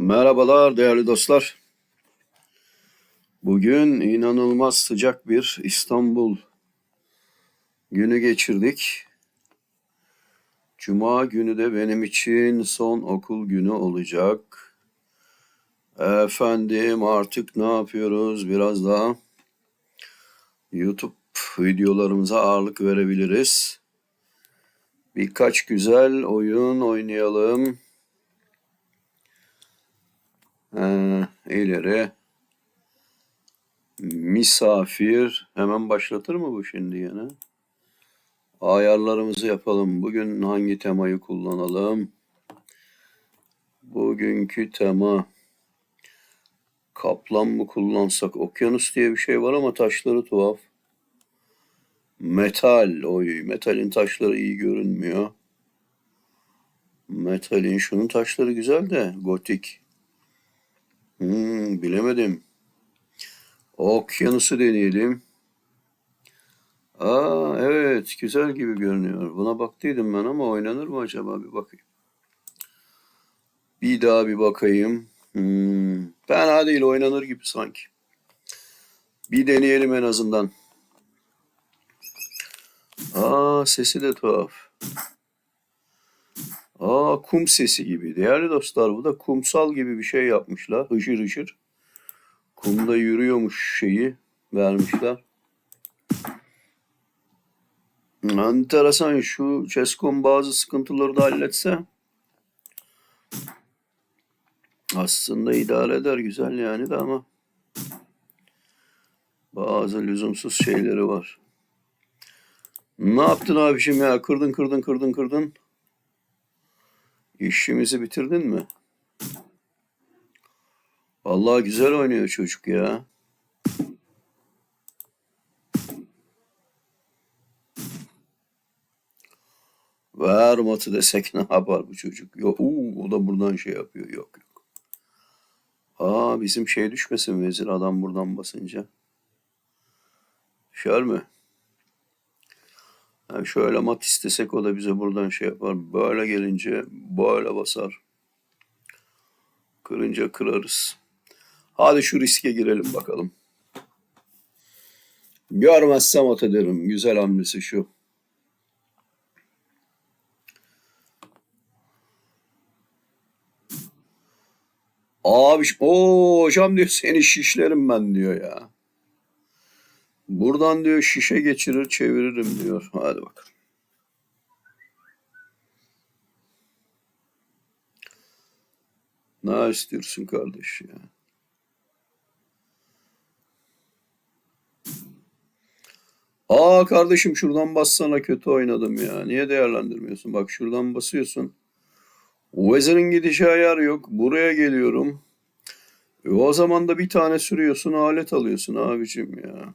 Merhabalar değerli dostlar. Bugün inanılmaz sıcak bir İstanbul günü geçirdik. Cuma günü de benim için son okul günü olacak. Efendim artık ne yapıyoruz? Biraz daha YouTube videolarımıza ağırlık verebiliriz. Birkaç güzel oyun oynayalım. Ee, ileri misafir hemen başlatır mı bu şimdi yine? Ayarlarımızı yapalım. Bugün hangi temayı kullanalım? Bugünkü tema kaplan mı kullansak? Okyanus diye bir şey var ama taşları tuhaf. Metal. Oy, metalin taşları iyi görünmüyor. Metalin şunun taşları güzel de gotik. Hmm, bilemedim. Okyanusu deneyelim. Aa evet güzel gibi görünüyor. Buna baktıydım ben ama oynanır mı acaba bir bakayım. Bir daha bir bakayım. Hmm, fena değil oynanır gibi sanki. Bir deneyelim en azından. Aa sesi de tuhaf. Aa kum sesi gibi. Değerli dostlar bu da kumsal gibi bir şey yapmışlar. Hışır hışır. Kumda yürüyormuş şeyi vermişler. Enteresan şu Chescom bazı sıkıntıları da halletse aslında idare eder güzel yani de ama bazı lüzumsuz şeyleri var. Ne yaptın abişim ya? Kırdın kırdın kırdın kırdın. İşimizi bitirdin mi? Vallahi güzel oynuyor çocuk ya. Ver matı desek ne yapar bu çocuk? Yok, uu, o da buradan şey yapıyor. Yok yok. Aa bizim şey düşmesin vezir adam buradan basınca. Düşer mi? Yani şöyle mat istesek o da bize buradan şey yapar. Böyle gelince böyle basar. Kırınca kırarız. Hadi şu riske girelim bakalım. Görmezsem at ederim. Güzel hamlesi şu. Abi o hocam diyor seni şişlerim ben diyor ya. Buradan diyor şişe geçirir çeviririm diyor. Hadi bakalım. Ne istiyorsun kardeş ya? Aa kardeşim şuradan bassana kötü oynadım ya. Niye değerlendirmiyorsun? Bak şuradan basıyorsun. Vezir'in gidişi ayar yok. Buraya geliyorum. E, o zaman da bir tane sürüyorsun alet alıyorsun abicim ya.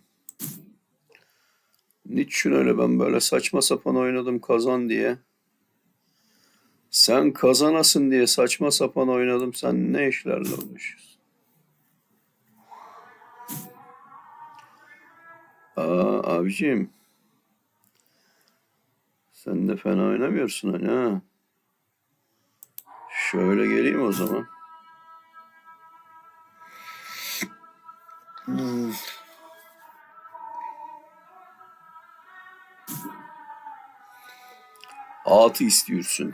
Niçin öyle ben böyle saçma sapan oynadım kazan diye. Sen kazanasın diye saçma sapan oynadım. Sen ne işlerle uğraşıyorsun? Aa abicim. Sen de fena oynamıyorsun hani ha. Şöyle geleyim o zaman. Hmm. Atı istiyorsun.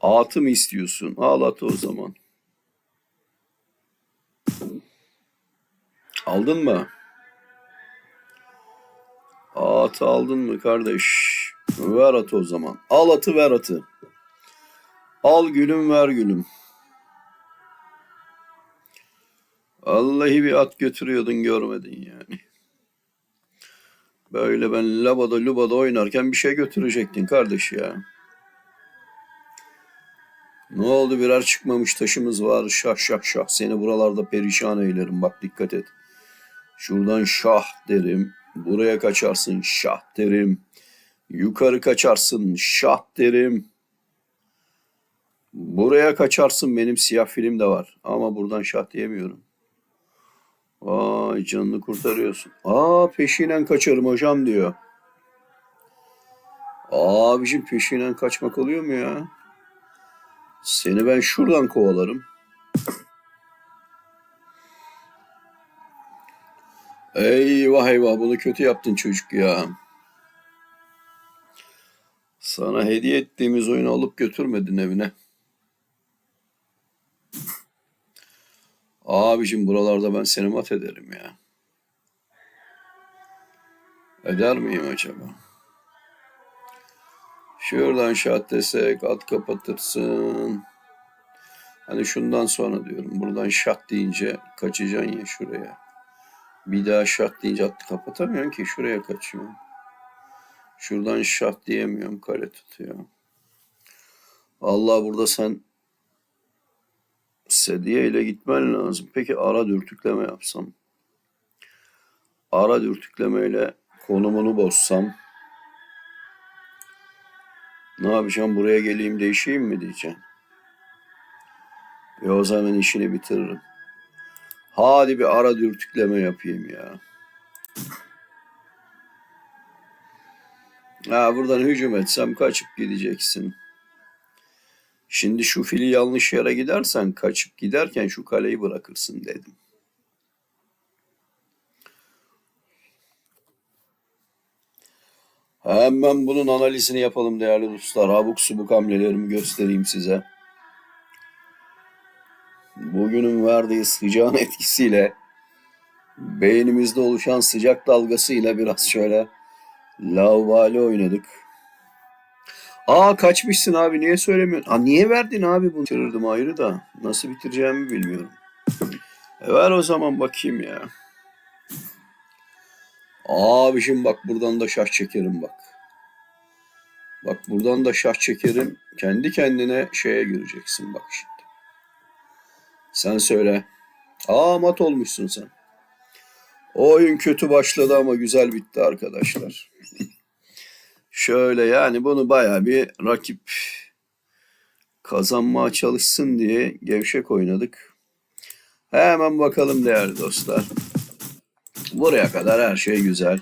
Atı mı istiyorsun? Al atı o zaman. Aldın mı? Atı aldın mı kardeş? Ver atı o zaman. Al atı ver atı. Al gülüm ver gülüm. Vallahi bir at götürüyordun görmedin yani. Böyle ben labada lubada oynarken bir şey götürecektin kardeş ya. Ne oldu birer çıkmamış taşımız var şah şah şah seni buralarda perişan eylerim bak dikkat et. Şuradan şah derim buraya kaçarsın şah derim. Yukarı kaçarsın şah derim. Buraya kaçarsın benim siyah film de var ama buradan şah diyemiyorum. Vay canını kurtarıyorsun. Aa peşinen kaçarım hocam diyor. Abicim peşinen kaçmak oluyor mu ya? Seni ben şuradan kovalarım. Eyvah eyvah bunu kötü yaptın çocuk ya. Sana hediye ettiğimiz oyunu alıp götürmedin evine. Abicim buralarda ben seni mat ederim ya. Eder miyim acaba? Şuradan şat desek at kapatırsın. Hani şundan sonra diyorum. Buradan şat deyince kaçacaksın ya şuraya. Bir daha şat deyince at kapatamıyorsun ki şuraya kaçıyorum. Şuradan şat diyemiyorum kale tutuyor. Allah burada sen Sediye ile gitmen lazım. Peki ara dürtükleme yapsam. Ara dürtüklemeyle konumunu bozsam. Ne yapacağım? Buraya geleyim değişeyim mi diyeceğim. E o zaman işini bitiririm. Hadi bir ara dürtükleme yapayım ya. Ha buradan hücum etsem kaçıp gideceksin. Şimdi şu fili yanlış yere gidersen kaçıp giderken şu kaleyi bırakırsın dedim. Hemen bunun analizini yapalım değerli dostlar. Abuk subuk hamlelerimi göstereyim size. Bugünün verdiği sıcağın etkisiyle beynimizde oluşan sıcak dalgasıyla biraz şöyle laubali oynadık. Aa kaçmışsın abi niye söylemiyorsun? Aa niye verdin abi bunu? Bitirirdim ayrı da nasıl bitireceğimi bilmiyorum. E ver o zaman bakayım ya. Abişim bak buradan da şah çekerim bak. Bak buradan da şah çekerim. Kendi kendine şeye gireceksin bak şimdi. Sen söyle. Aa mat olmuşsun sen. O oyun kötü başladı ama güzel bitti arkadaşlar. Şöyle yani bunu baya bir rakip kazanmaya çalışsın diye gevşek oynadık. Hemen bakalım değerli dostlar. Buraya kadar her şey güzel.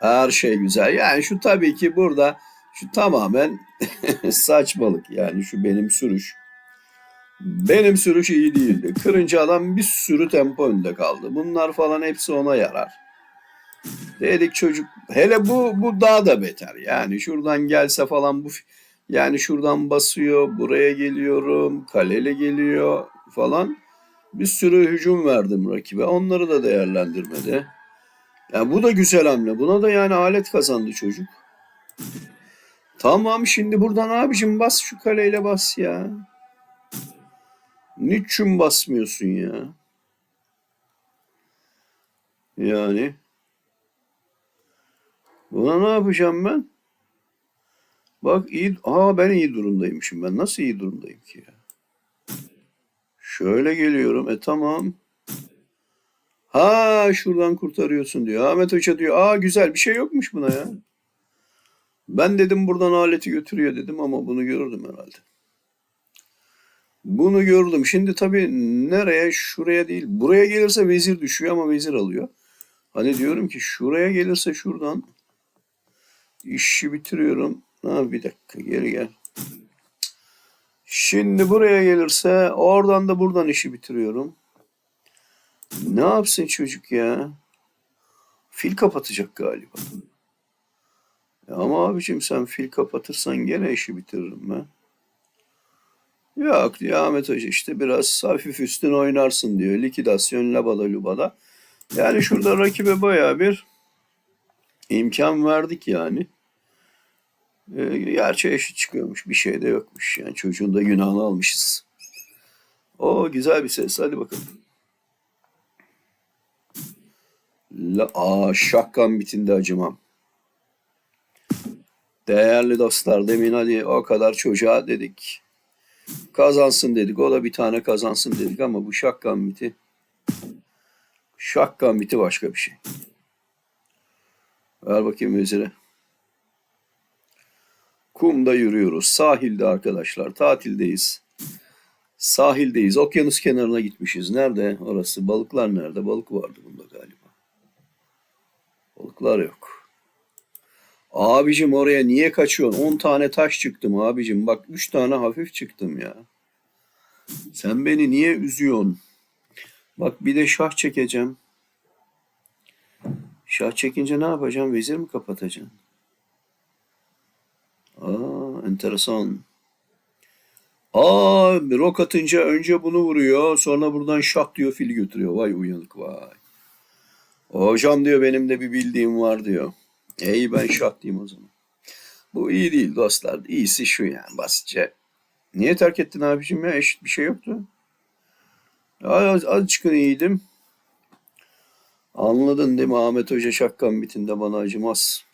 Her şey güzel. Yani şu tabii ki burada şu tamamen saçmalık. Yani şu benim sürüş. Benim sürüş iyi değildi. Kırınca adam bir sürü tempo önde kaldı. Bunlar falan hepsi ona yarar. Dedik çocuk hele bu bu daha da beter. Yani şuradan gelse falan bu yani şuradan basıyor, buraya geliyorum, kalele geliyor falan. Bir sürü hücum verdim rakibe. Onları da değerlendirmedi. Yani bu da güzel hamle. Buna da yani alet kazandı çocuk. Tamam şimdi buradan abicim bas şu kaleyle bas ya. Niçin basmıyorsun ya? Yani buna ne yapacağım ben? Bak iyi, aa ben iyi durumdaymışım ben. Nasıl iyi durumdayım ki ya? Şöyle geliyorum. E tamam. Ha şuradan kurtarıyorsun diyor. Ahmet Hoca diyor. Aa güzel bir şey yokmuş buna ya. Ben dedim buradan aleti götürüyor dedim ama bunu gördüm herhalde. Bunu gördüm. Şimdi tabii nereye? Şuraya değil. Buraya gelirse vezir düşüyor ama vezir alıyor. Hani diyorum ki şuraya gelirse şuradan işi bitiriyorum. Ha bir dakika geri gel. Şimdi buraya gelirse oradan da buradan işi bitiriyorum. Ne yapsın çocuk ya? Fil kapatacak galiba. Ya ama abicim sen fil kapatırsan gene işi bitiririm ben. Yok diyor Ahmet Hoca işte biraz hafif üstün oynarsın diyor. Likidasyon labada lubada. Yani şurada rakibe baya bir imkan verdik yani. E, gerçi eşit çıkıyormuş. Bir şey de yokmuş. Yani çocuğun da günahını almışız. O güzel bir ses. Hadi bakalım. La, aa, şakkan bitinde acımam. Değerli dostlar demin hadi o kadar çocuğa dedik. Kazansın dedik. O da bir tane kazansın dedik ama bu şak gambiti şak gambiti başka bir şey. Ver bakayım vezire. Kumda yürüyoruz. Sahilde arkadaşlar. Tatildeyiz. Sahildeyiz. Okyanus kenarına gitmişiz. Nerede orası? Balıklar nerede? Balık vardı bunda galiba. Balıklar yok. Abicim oraya niye kaçıyorsun? 10 tane taş çıktım abicim. Bak 3 tane hafif çıktım ya. Sen beni niye üzüyorsun? Bak bir de şah çekeceğim. Şah çekince ne yapacağım? Vezir mi kapatacaksın? Aa, enteresan. Aa, rok atınca önce bunu vuruyor. Sonra buradan şah diyor fil götürüyor. Vay uyanık vay. Hocam diyor benim de bir bildiğim var diyor. Ey ben şah diyeyim o zaman. Bu iyi değil dostlar. İyisi şu yani basitçe. Niye terk ettin abicim ya? Eşit bir şey yoktu. Az, azıcık iyiydim. Anladın değil mi Ahmet Hoca şakkan bitinde bana acımaz.